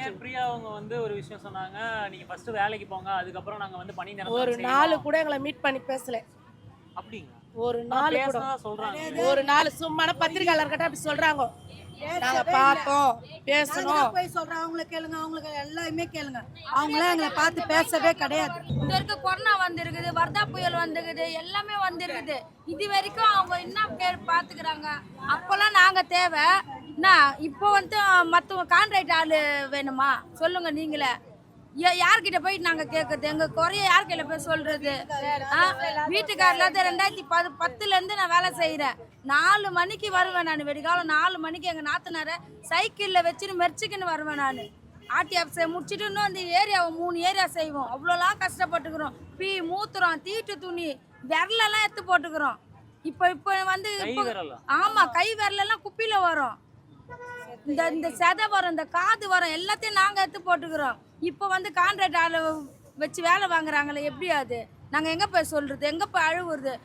ஏன் பிரியா அவங்க வந்து ஒரு விஷயம் சொன்னாங்க நீங்க ஃபர்ஸ்ட் வேலைக்கு போங்க அதுக்கப்புறம் நாங்க வந்து பணி நிரந்தரம் ஒரு. நாள் கூட எங்களை மீட் பண்ணி பேசல. அப்படிங்களா? ஒரு நாள் கூட. சொல்றாங்க. ஒரு நாள் சும்மான பத்திரிக்கையாளர்கிட்ட அப்படி சொல்றாங்க. நாங்க பார்த்தோம் பேசணும் நாங்க போய் சொல்றோம். அவங்கள கேளுங்க அவங்களுக்கு எல்லாமே கேளுங்க. அவங்களாம் எங்களை பார்த்து பேசவே கிடையாது. இந்த வரைக்கும் கொரோனா வந்திருக்குது வர்தா புயல் வந்திருக்குது எல்லாமே வந்திருக்குது. இது வரைக்கும் அவங்க என்ன கேர் பார்த்துக்கிறாங்க. அப்போல்லாம் நாங்கள் தேவை. என்ன இப்போ வந்து மற்றவங்க கான்ட்ராக்ட் ஆள் வேணுமா? சொல்லுங்க நீங்களே. யார்கிட்ட போய் நாங்கள் கேட்குறது எங்கள் குறைய யார்கிட்ட போய் சொல்கிறது வீட்டுக்காரில் ரெண்டாயிரத்தி பது பத்துலேருந்து நான் வேலை செய்கிறேன் நாலு மணிக்கு வருவேன் நான். வெடிகாலம் நாலு மணிக்கு எங்கள் நாத்தனாரை சைக்கிளில் வச்சுன்னு மெரிச்சிக்கின்னு வருவேன் நான். ஆர்டி ஆஃபீஸை முடிச்சுட்டு இன்னும் அந்த ஏரியாவை மூணு ஏரியா செய்வோம். அவ்வளோலாம் கஷ்டப்பட்டுக்கிறோம். பீ மூத்துறோம் தீட்டு துணி விரலெல்லாம் எடுத்து போட்டுக்கிறோம். இப்போ இப்போ வந்து ஆமாம் கை விரலெல்லாம் குப்பியில் வரும். இந்த இந்த செதை வரும் இந்த காது வரும் எல்லாத்தையும் நாங்கள் எடுத்து போட்டுக்கிறோம். இப்போ வந்து கான்ட்ராக்ட் ஆளை வச்சு வேலை வாங்குறாங்களே எப்படி அது? நாங்கள் எங்கே போய் சொல்கிறது எங்கே போய் அழுவுறது?